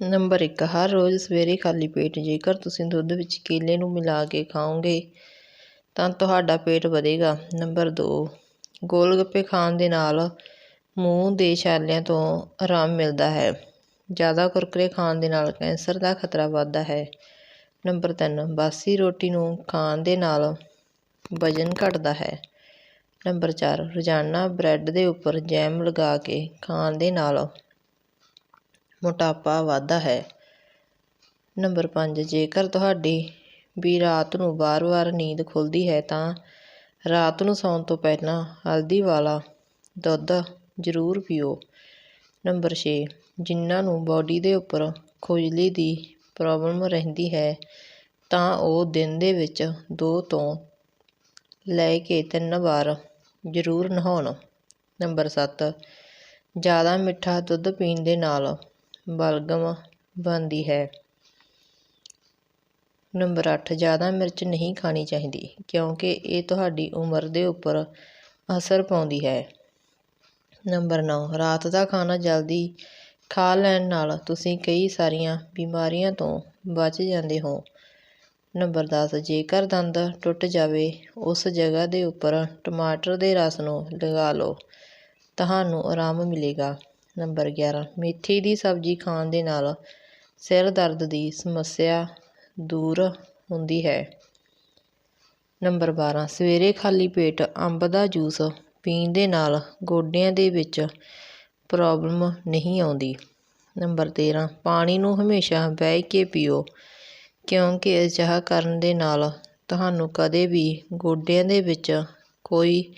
Number ਇੱਕ, ਹਰ ਰੋਜ਼ ਸਵੇਰੇ ਖਾਲੀ ਪੇਟ ਜੇਕਰ ਤੁਸੀਂ ਦੁੱਧ ਵਿੱਚ ਕੇਲੇ ਨੂੰ ਮਿਲਾ ਕੇ ਖਾਓਗੇ, ਤਾਂ ਤੁਹਾਡਾ ਪੇਟ ਵਧੇਗਾ। ਨੰਬਰ ਦੋ ਗੋਲ ਗੱਪੇ ਖਾਣ ਦੇ ਨਾਲ ਮੂੰਹ ਦੇ ਛਾਲਿਆਂ ਤੋਂ ਆਰਾਮ ਮਿਲਦਾ ਹੈ। ਜ਼ਿਆਦਾ ਕੁਰਕਰੇ ਖਾਣ ਦੇ ਨਾਲ ਕੈਂਸਰ ਦਾ ਖਤਰਾ ਵੱਧਦਾ ਹੈ। ਨੰਬਰ ਤਿੰਨ, ਬਾਸੀ ਰੋਟੀ ਨੂੰ ਖਾਣ ਦੇ ਨਾਲ ਵਜ਼ਨ ਘਟਦਾ ਹੈ। ਨੰਬਰ ਚਾਰ, ਰੋਜ਼ਾਨਾ ਬ੍ਰੈਡ ਦੇ ਉੱਪਰ ਜੈਮ ਲਗਾ ਕੇ ਖਾਣ ਦੇ ਨਾਲ ਮੋਟਾਪਾ ਵੱਧਦਾ ਹੈ। ਨੰਬਰ ਪੰਜ, ਜੇਕਰ ਤੁਹਾਡੀ ਵੀ ਰਾਤ ਨੂੰ ਵਾਰ-ਵਾਰ ਨੀਂਦ ਖੁੱਲ੍ਹਦੀ ਹੈ, ਤਾਂ ਰਾਤ ਨੂੰ ਸੌਣ ਤੋਂ ਪਹਿਲਾਂ ਹਲਦੀ ਵਾਲਾ ਦੁੱਧ ਜ਼ਰੂਰ ਪੀਓ। ਨੰਬਰ ਛੇ, ਜਿਨ੍ਹਾਂ ਨੂੰ ਬਾਡੀ ਦੇ ਉੱਪਰ ਖੁਜਲੀ ਦੀ ਪ੍ਰੋਬਲਮ ਰਹਿੰਦੀ ਹੈ, ਤਾਂ ਉਹ ਦਿਨ ਦੇ ਵਿੱਚ ਦੋ ਤੋਂ ਲੈ ਕੇ ਤਿੰਨ ਵਾਰ ਜ਼ਰੂਰ ਨਹਾਉਣ। ਨੰਬਰ ਸੱਤ, ਜ਼ਿਆਦਾ ਮਿੱਠਾ ਦੁੱਧ ਪੀਣ ਦੇ ਨਾਲ ਬਲਗਮ ਬਣਦੀ ਹੈ। ਨੰਬਰ ਅੱਠ, ਜ਼ਿਆਦਾ ਮਿਰਚ ਨਹੀਂ ਖਾਣੀ ਚਾਹੀਦੀ ਕਿਉਂਕਿ ਇਹ ਤੁਹਾਡੀ ਉਮਰ ਦੇ ਉੱਪਰ ਅਸਰ ਪਾਉਂਦੀ ਹੈ। ਨੰਬਰ ਨੌ, ਰਾਤ ਦਾ ਖਾਣਾ ਜਲਦੀ ਖਾ ਲੈਣ ਨਾਲ ਤੁਸੀਂ ਕਈ ਸਾਰੀਆਂ ਬਿਮਾਰੀਆਂ ਤੋਂ ਬਚ ਜਾਂਦੇ ਹੋ। ਨੰਬਰ ਦਸ, ਜੇਕਰ ਦੰਦ ਟੁੱਟ ਜਾਵੇ, ਉਸ ਜਗ੍ਹਾ ਦੇ ਉੱਪਰ ਟਮਾਟਰ ਦੇ ਰਸ ਨੂੰ ਲਗਾ ਲਓ। ਤੁਹਾਨੂੰ ਆਰਾਮ ਮਿਲੇਗਾ। ਨੰਬਰ ਗਿਆਰਾਂ, ਮੇਥੀ ਦੀ ਸਬਜ਼ੀ ਖਾਣ ਦੇ ਨਾਲ ਸਿਰ ਦਰਦ ਦੀ ਸਮੱਸਿਆ ਦੂਰ ਹੁੰਦੀ ਹੈ। ਨੰਬਰ ਬਾਰਾਂ, ਸਵੇਰੇ ਖਾਲੀ ਪੇਟ ਅੰਬ ਦਾ ਜੂਸ ਪੀਣ ਦੇ ਨਾਲ ਗੋਡਿਆਂ ਦੇ ਵਿੱਚ ਪ੍ਰੋਬਲਮ ਨਹੀਂ ਆਉਂਦੀ। ਨੰਬਰ ਤੇਰਾਂ, ਪਾਣੀ ਨੂੰ ਹਮੇਸ਼ਾ ਬਹਿ ਕੇ ਪੀਓ, ਕਿਉਂਕਿ ਅਜਿਹਾ ਕਰਨ ਦੇ ਨਾਲ ਤੁਹਾਨੂੰ ਕਦੇ ਵੀ ਗੋਡਿਆਂ ਦੇ ਵਿੱਚ ਕੋਈ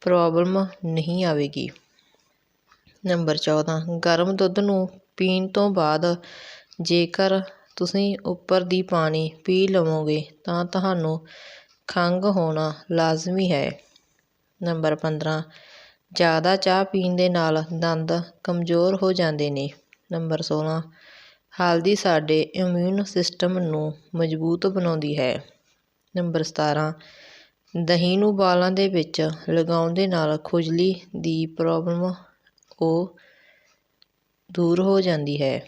ਪ੍ਰੋਬਲਮ ਨਹੀਂ ਆਵੇਗੀ। ਨੰਬਰ ਚੌਦਾਂ, ਗਰਮ ਦੁੱਧ ਨੂੰ ਪੀਣ ਤੋਂ ਬਾਅਦ ਜੇਕਰ ਤੁਸੀਂ ਉੱਪਰ ਦੀ ਪਾਣੀ ਪੀ ਲਵੋਗੇ ਤਾਂ ਤੁਹਾਨੂੰ ਖੰਘ ਹੋਣਾ ਲਾਜ਼ਮੀ ਹੈ। ਨੰਬਰ ਪੰਦਰਾਂ, ਜ਼ਿਆਦਾ ਚਾਹ ਪੀਣ ਦੇ ਨਾਲ ਦੰਦ ਕਮਜ਼ੋਰ ਹੋ ਜਾਂਦੇ ਨੇ। ਨੰਬਰ ਸੋਲ੍ਹਾਂ ਹਲਦੀ ਸਾਡੇ ਇਮਿਊਨ ਸਿਸਟਮ ਨੂੰ ਮਜ਼ਬੂਤ ਬਣਾਉਂਦੀ ਹੈ। ਨੰਬਰ ਸਤਾਰਾਂ, ਦਹੀਂ ਨੂੰ ਵਾਲਾਂ ਦੇ ਵਿੱਚ ਲਗਾਉਣ ਦੇ ਨਾਲ ਖੁਜਲੀ ਦੀ ਪ੍ਰੋਬਲਮ ਉਹ ਦੂਰ ਹੋ ਜਾਂਦੀ ਹੈ।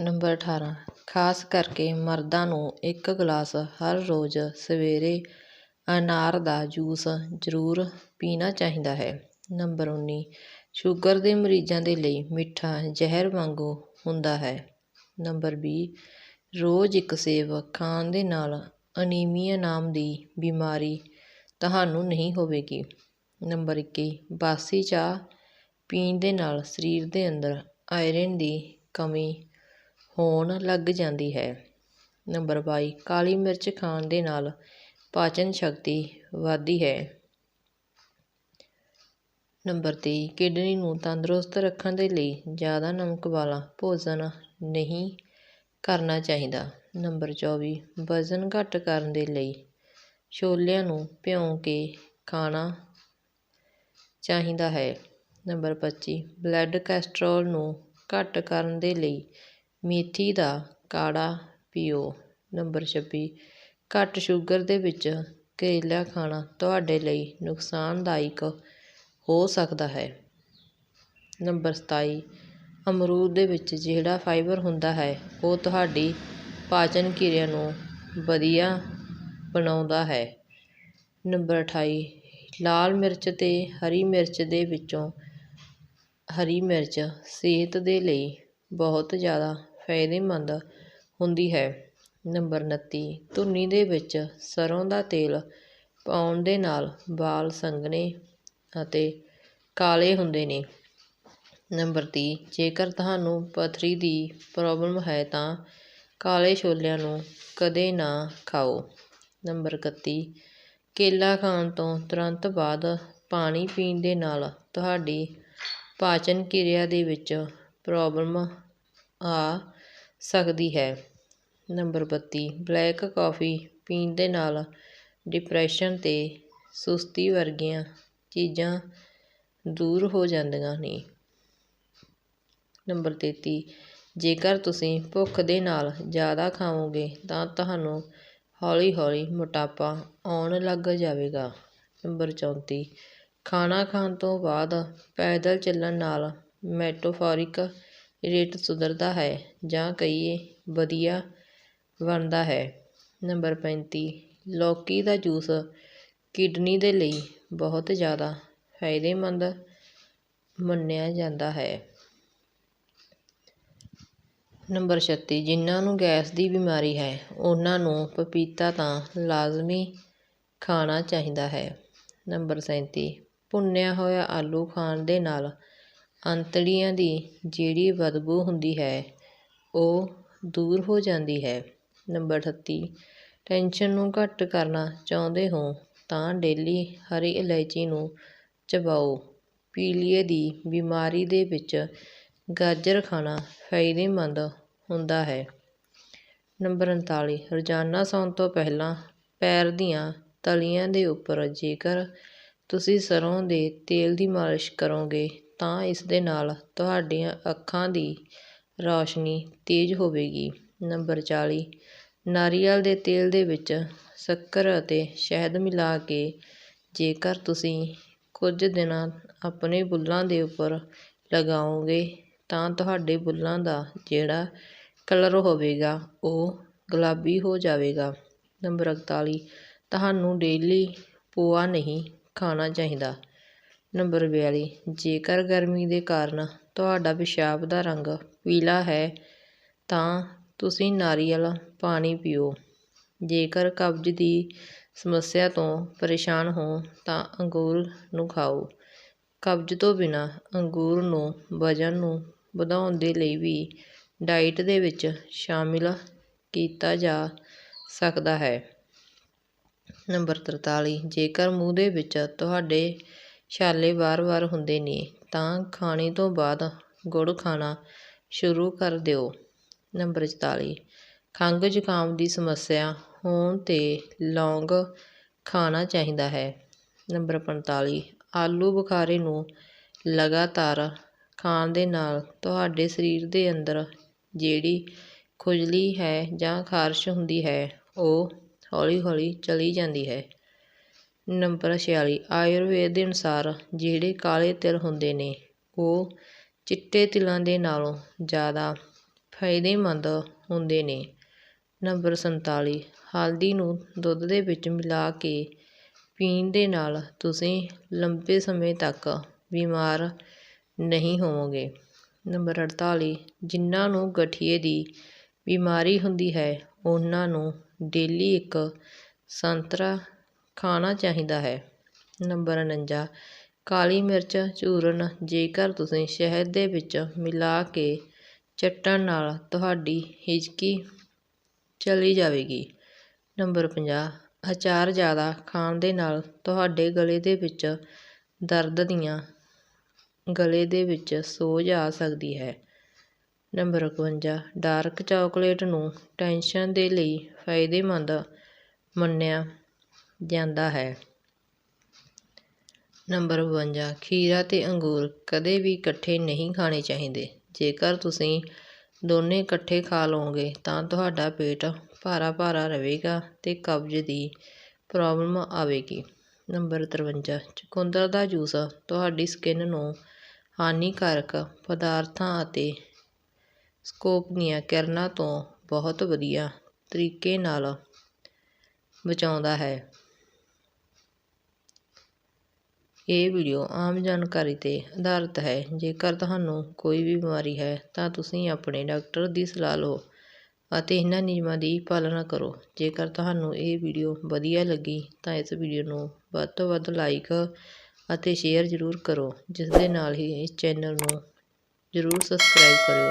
ਨੰਬਰ ਅਠਾਰਾਂ। ਖਾਸ ਕਰਕੇ ਮਰਦਾਂ ਨੂੰ ਇੱਕ ਗਲਾਸ ਹਰ ਰੋਜ਼ ਸਵੇਰੇ ਅਨਾਰ ਦਾ ਜੂਸ ਜ਼ਰੂਰ ਪੀਣਾ ਚਾਹੀਦਾ ਹੈ। ਨੰਬਰ ਉੱਨੀ। ਸ਼ੂਗਰ ਦੇ ਮਰੀਜ਼ਾਂ ਦੇ ਲਈ ਮਿੱਠਾ ਜ਼ਹਿਰ ਵਾਂਗੂ ਹੁੰਦਾ ਹੈ। ਨੰਬਰ ਵੀਹ। ਰੋਜ਼ ਇੱਕ ਸੇਬ ਖਾਣ ਦੇ ਨਾਲ ਅਨੀਮੀਆ ਨਾਮ ਦੀ ਬਿਮਾਰੀ ਤੁਹਾਨੂੰ ਨਹੀਂ ਹੋਵੇਗੀ। ਨੰਬਰ ਇੱਕੀ। ਬਾਸੀ ਚਾਹ ਪੀਣ ਦੇ ਨਾਲ ਸਰੀਰ ਦੇ ਅੰਦਰ ਆਇਰਨ ਦੀ ਕਮੀ ਹੋਣ ਲੱਗ ਜਾਂਦੀ ਹੈ। ਨੰਬਰ ਬਾਈ, ਕਾਲੀ ਮਿਰਚ ਖਾਣ ਦੇ ਨਾਲ ਪਾਚਨ ਸ਼ਕਤੀ ਵੱਧਦੀ ਹੈ। ਨੰਬਰ ਤੇਈ, ਕਿਡਨੀ ਨੂੰ ਤੰਦਰੁਸਤ ਰੱਖਣ ਦੇ ਲਈ ਜ਼ਿਆਦਾ ਨਮਕ ਵਾਲਾ ਭੋਜਨ ਨਹੀਂ ਕਰਨਾ ਚਾਹੀਦਾ। ਨੰਬਰ ਚੌਵੀ, ਵਜ਼ਨ ਘੱਟ ਕਰਨ ਦੇ ਲਈ ਛੋਲਿਆਂ ਨੂੰ ਭਿਉਂ ਕੇ ਖਾਣਾ ਚਾਹੀਦਾ ਹੈ। ਨੰਬਰ ਪੱਚੀ, ਬਲੱਡ ਕੋਲੇਸਟ੍ਰੋਲ ਨੂੰ ਘੱਟ ਕਰਨ ਦੇ ਲਈ ਮੇਥੀ ਦਾ ਕਾੜਾ ਪੀਓ। ਨੰਬਰ ਛੱਬੀ, ਘੱਟ ਸ਼ੂਗਰ ਦੇ ਵਿੱਚ ਕਰੇਲਾ ਖਾਣਾ ਤੁਹਾਡੇ ਲਈ ਨੁਕਸਾਨਦਾਇਕ ਹੋ ਸਕਦਾ ਹੈ। ਨੰਬਰ ਸਤਾਈ, ਅਮਰੂਦ ਦੇ ਵਿੱਚ ਜਿਹੜਾ ਫਾਈਬਰ ਹੁੰਦਾ ਹੈ, ਉਹ ਤੁਹਾਡੀ ਪਾਚਨ ਕਿਰਿਆ ਨੂੰ ਵਧੀਆ ਬਣਾਉਂਦਾ ਹੈ। ਨੰਬਰ ਅਠਾਈ, ਲਾਲ ਮਿਰਚ ਅਤੇ ਹਰੀ ਮਿਰਚ ਦੇ ਵਿੱਚੋਂ ਹਰੀ ਮਿਰਚ ਸਿਹਤ ਦੇ ਲਈ ਬਹੁਤ ਜ਼ਿਆਦਾ ਫਾਇਦੇਮੰਦ ਹੁੰਦੀ ਹੈ। ਨੰਬਰ ਉਨੱਤੀ, ਧੁੰਨੀ ਦੇ ਵਿੱਚ ਸਰ੍ਹੋਂ ਦਾ ਤੇਲ ਪਾਉਣ ਦੇ ਨਾਲ ਵਾਲ ਸੰਘਣੇ ਅਤੇ ਕਾਲੇ ਹੁੰਦੇ ਨੇ। ਨੰਬਰ ਤੀਹ, ਜੇਕਰ ਤੁਹਾਨੂੰ ਪਥਰੀ ਦੀ ਪ੍ਰੋਬਲਮ ਹੈ ਤਾਂ ਕਾਲੇ ਛੋਲਿਆਂ ਨੂੰ ਕਦੇ ਨਾ ਖਾਓ। ਨੰਬਰ ਇਕੱਤੀ, ਕੇਲਾ ਖਾਣ ਤੋਂ ਤੁਰੰਤ ਬਾਅਦ ਪਾਣੀ ਪੀਣ ਦੇ ਨਾਲ ਤੁਹਾਡੀ ਪਾਚਨ ਕਿਰਿਆ ਦੇ ਵਿੱਚ ਪ੍ਰੋਬਲਮ ਆ ਸਕਦੀ ਹੈ। ਨੰਬਰ ਬੱਤੀ ਬਲੈਕ ਕੌਫੀ ਪੀਣ ਦੇ ਨਾਲ ਡਿਪਰੈਸ਼ਨ ਅਤੇ ਸੁਸਤੀ ਵਰਗੀਆਂ ਚੀਜ਼ਾਂ ਦੂਰ ਹੋ ਜਾਂਦੀਆਂ ਨੇ। ਨੰਬਰ ਤੇਤੀ, ਜੇਕਰ ਤੁਸੀਂ ਭੁੱਖ ਦੇ ਨਾਲ ਜ਼ਿਆਦਾ ਖਾਵੋਗੇ, ਤਾਂ ਤੁਹਾਨੂੰ ਹੌਲੀ ਹੌਲੀ ਮੋਟਾਪਾ ਆਉਣ ਲੱਗ ਜਾਵੇਗਾ। ਨੰਬਰ ਚੌਂਤੀ ਖਾਣਾ ਖਾਣ ਤੋਂ ਬਾਅਦ ਪੈਦਲ ਚੱਲਣ ਨਾਲ ਮੈਟਾਫੋਰਿਕ ਰੇਟ ਸੁਧਰਦਾ ਹੈ ਜਾਂ ਕਹੀਏ ਵਧੀਆ ਬਣਦਾ ਹੈ। ਨੰਬਰ 35 ਲੌਕੀ ਦਾ ਜੂਸ ਕਿਡਨੀ ਦੇ ਲਈ ਬਹੁਤ ਜ਼ਿਆਦਾ ਫਾਇਦੇਮੰਦ ਮੰਨਿਆ ਜਾਂਦਾ ਹੈ। ਨੰਬਰ 36 ਜਿਨ੍ਹਾਂ ਨੂੰ ਗੈਸ ਦੀ ਬਿਮਾਰੀ ਹੈ, ਉਹਨਾਂ ਨੂੰ ਪਪੀਤਾ ਤਾਂ ਲਾਜ਼ਮੀ ਖਾਣਾ ਚਾਹੀਦਾ ਹੈ। ਨੰਬਰ 37 ਭੁੰਨਿਆ ਹੋਇਆ ਆਲੂ ਖਾਣ ਦੇ ਨਾਲ ਅੰਤੜੀਆਂ ਦੀ ਜਿਹੜੀ ਬਦਬੂ ਹੁੰਦੀ ਹੈ, ਉਹ ਦੂਰ ਹੋ ਜਾਂਦੀ ਹੈ। ਨੰਬਰ 38 ਟੈਨਸ਼ਨ ਨੂੰ ਘੱਟ ਕਰਨਾ ਚਾਹੁੰਦੇ ਹੋ ਤਾਂ ਡੇਲੀ ਹਰੀ ਇਲਾਇਚੀ ਨੂੰ ਚਬਾਓ। ਪੀਲੀਏ ਦੀ ਬਿਮਾਰੀ ਦੇ ਵਿੱਚ ਗਾਜਰ ਖਾਣਾ ਫਾਇਦੇਮੰਦ ਹੁੰਦਾ ਹੈ। ਨੰਬਰ 39 ਰੋਜ਼ਾਨਾ ਸੌਣ ਤੋਂ ਪਹਿਲਾਂ ਪੈਰ ਦੀਆਂ ਤਲੀਆਂ ਦੇ ਉੱਪਰ ਜੇਕਰ ਤੁਸੀਂ ਸਰ੍ਹੋਂ ਦੇ ਤੇਲ ਦੀ ਮਾਲਿਸ਼ ਕਰੋਗੇ, ਤਾਂ ਇਸ ਦੇ ਨਾਲ ਤੁਹਾਡੀਆਂ ਅੱਖਾਂ ਦੀ ਰੌਸ਼ਨੀ ਤੇਜ਼ ਹੋਵੇਗੀ। ਨੰਬਰ 40 ਨਾਰੀਅਲ ਦੇ ਤੇਲ ਦੇ ਵਿੱਚ ਸ਼ੱਕਰ ਅਤੇ ਸ਼ਹਿਦ ਮਿਲਾ ਕੇ ਜੇਕਰ ਤੁਸੀਂ ਕੁਝ ਦਿਨਾਂ ਆਪਣੇ ਬੁੱਲ੍ਹਾਂ ਦੇ ਉੱਪਰ ਲਗਾਓਗੇ, ਤਾਂ ਤੁਹਾਡੇ ਬੁੱਲ੍ਹਾਂ ਦਾ ਜਿਹੜਾ ਕਲਰ ਹੋਵੇਗਾ, ਉਹ ਗੁਲਾਬੀ ਹੋ ਜਾਵੇਗਾ। ਨੰਬਰ 41 ਤੁਹਾਨੂੰ ਡੇਲੀ ਪੋਆ ਨਹੀਂ ਖਾਣਾ ਚਾਹੀਦਾ। ਨੰਬਰ 42 ਜੇਕਰ ਗਰਮੀ ਦੇ ਕਾਰਨ ਤੁਹਾਡਾ ਪਿਸ਼ਾਬ ਦਾ ਰੰਗ ਪੀਲਾ ਹੈ, ਤਾਂ ਤੁਸੀਂ ਨਾਰੀਅਲ ਪਾਣੀ ਪੀਓ। ਜੇਕਰ ਕਬਜ਼ ਦੀ ਸਮੱਸਿਆ ਤੋਂ ਪਰੇਸ਼ਾਨ ਹੋ, ਤਾਂ ਅੰਗੂਰ ਨੂੰ ਖਾਓ। ਕਬਜ਼ ਤੋਂ ਬਿਨਾਂ ਅੰਗੂਰ ਨੂੰ ਵਜ਼ਨ ਨੂੰ ਵਧਾਉਣ ਦੇ ਲਈ ਵੀ ਡਾਈਟ ਦੇ ਵਿੱਚ ਸ਼ਾਮਿਲ ਕੀਤਾ ਜਾ ਸਕਦਾ ਹੈ। ਨੰਬਰ 43 ਜੇਕਰ ਮੂੰਹ ਦੇ ਵਿੱਚ ਤੁਹਾਡੇ ਛਾਲੇ ਵਾਰ-ਵਾਰ ਹੁੰਦੇ ਨੇ, ਤਾਂ ਖਾਣੇ ਤੋਂ ਬਾਅਦ ਗੁੜ ਖਾਣਾ ਸ਼ੁਰੂ ਕਰ ਦਿਓ। ਨੰਬਰ 44 ਖੰਘ ਜ਼ੁਕਾਮ ਦੀ ਸਮੱਸਿਆ ਹੋਣ 'ਤੇ ਲੌਂਗ ਖਾਣਾ ਚਾਹੀਦਾ ਹੈ। ਨੰਬਰ 45 ਆਲੂ ਬੁਖਾਰੇ ਨੂੰ ਲਗਾਤਾਰ ਖਾਣ ਦੇ ਨਾਲ ਤੁਹਾਡੇ ਸਰੀਰ ਦੇ ਅੰਦਰ ਜਿਹੜੀ ਖੁਜਲੀ ਹੈ ਜਾਂ ਖਾਰਸ਼ ਹੁੰਦੀ ਹੈ, ਉਹ ਹੌਲੀ-ਹੌਲੀ ਚਲੀ ਜਾਂਦੀ ਹੈ। ਨੰਬਰ 46 ਆਯੁਰਵੇਦ ਦੇ ਅਨੁਸਾਰ ਜਿਹੜੇ ਕਾਲੇ ਤਿਲ ਹੁੰਦੇ ਨੇ, ਉਹ ਚਿੱਟੇ ਤਿਲਾਂ ਦੇ ਨਾਲੋਂ ਜ਼ਿਆਦਾ ਫਾਇਦੇਮੰਦ ਹੁੰਦੇ ਨੇ। ਨੰਬਰ 47 ਹਲਦੀ ਨੂੰ ਦੁੱਧ ਦੇ ਵਿੱਚ ਮਿਲਾ ਕੇ ਪੀਣ ਦੇ ਨਾਲ ਤੁਸੀਂ ਲੰਬੇ ਸਮੇਂ ਤੱਕ ਬਿਮਾਰ ਨਹੀਂ ਹੋਵੋਗੇ। ਨੰਬਰ 48 ਜਿਨ੍ਹਾਂ ਨੂੰ ਗਠੀਏ ਦੀ ਬਿਮਾਰੀ ਹੁੰਦੀ ਹੈ, ਉਹਨਾਂ ਨੂੰ ਡੇਲੀ ਇੱਕ ਸੰਤਰਾ ਖਾਣਾ ਚਾਹੀਦਾ ਹੈ। ਨੰਬਰ 49 ਕਾਲੀ ਮਿਰਚ ਚੂਰਨ, ਜੇਕਰ ਤੁਸੀਂ ਸ਼ਹਿਦ ਦੇ ਵਿੱਚ ਮਿਲਾ ਕੇ ਚੱਟਣ ਨਾਲ ਤੁਹਾਡੀ ਹਿਚਕੀ ਚਲੀ ਜਾਵੇਗੀ। ਨੰਬਰ 50 ਅਚਾਰ ਜ਼ਿਆਦਾ ਖਾਣ ਦੇ ਨਾਲ ਤੁਹਾਡੇ ਗਲੇ ਦੇ ਵਿੱਚ ਦਰਦ ਦੀਆਂ ਗਲੇ ਦੇ ਵਿੱਚ ਸੋਜ ਆ ਸਕਦੀ ਹੈ। ਨੰਬਰ 51 ਡਾਰਕ ਚਾਕਲੇਟ ਨੂੰ ਟੈਂਸ਼ਨ ਦੇ ਲਈ ਫਾਇਦੇਮੰਦ ਮੰਨਿਆ ਜਾਂਦਾ ਹੈ। ਨੰਬਰ 52 ਖੀਰਾ ਤੇ ਅੰਗੂਰ ਕਦੇ ਵੀ ਇਕੱਠੇ ਨਹੀਂ ਖਾਣੇ ਚਾਹੀਦੇ। ਜੇਕਰ ਤੁਸੀਂ ਦੋਨੇ ਇਕੱਠੇ ਖਾ ਲਓਗੇ, ਤਾਂ ਤੁਹਾਡਾ ਪੇਟ ਭਾਰਾ ਭਾਰਾ ਰਹੇਗਾ ਤੇ ਕਬਜ਼ ਦੀ ਪ੍ਰੋਬਲਮ ਆਵੇਗੀ। ਨੰਬਰ 53 ਚਕੁੰਦਰ ਦਾ ਜੂਸ ਤੁਹਾਡੀ ਸਕਿਨ ਨੂੰ ਹਾਨੀਕਾਰਕ ਪਦਾਰਥਾਂ ਅਤੇ ਸਕੋਪ ਦੀਆਂ ਕਿਰਨਾਂ ਤੋਂ ਬਹੁਤ ਵਧੀਆ ਤਰੀਕੇ ਨਾਲ ਬਚਾਉਂਦਾ ਹੈ। ਇਹ ਵੀਡੀਓ ਆਮ ਜਾਣਕਾਰੀ 'ਤੇ ਆਧਾਰਿਤ ਹੈ। ਜੇਕਰ ਤੁਹਾਨੂੰ ਕੋਈ ਵੀ ਬਿਮਾਰੀ ਹੈ, ਤਾਂ ਤੁਸੀਂ ਆਪਣੇ ਡਾਕਟਰ ਦੀ ਸਲਾਹ ਲਓ ਅਤੇ ਇਹਨਾਂ ਨਿਯਮਾਂ ਦੀ ਪਾਲਣਾ ਕਰੋ। ਜੇਕਰ ਤੁਹਾਨੂੰ ਇਹ ਵੀਡੀਓ ਵਧੀਆ ਲੱਗੀ, ਤਾਂ ਇਸ ਵੀਡੀਓ ਨੂੰ ਵੱਧ ਤੋਂ ਵੱਧ ਲਾਈਕ ਅਤੇ ਸ਼ੇਅਰ ਜ਼ਰੂਰ ਕਰੋ, ਜਿਸ ਦੇ ਨਾਲ ਹੀ ਇਸ ਚੈਨਲ ਨੂੰ ਜ਼ਰੂਰ ਸਬਸਕ੍ਰਾਈਬ ਕਰਿਓ।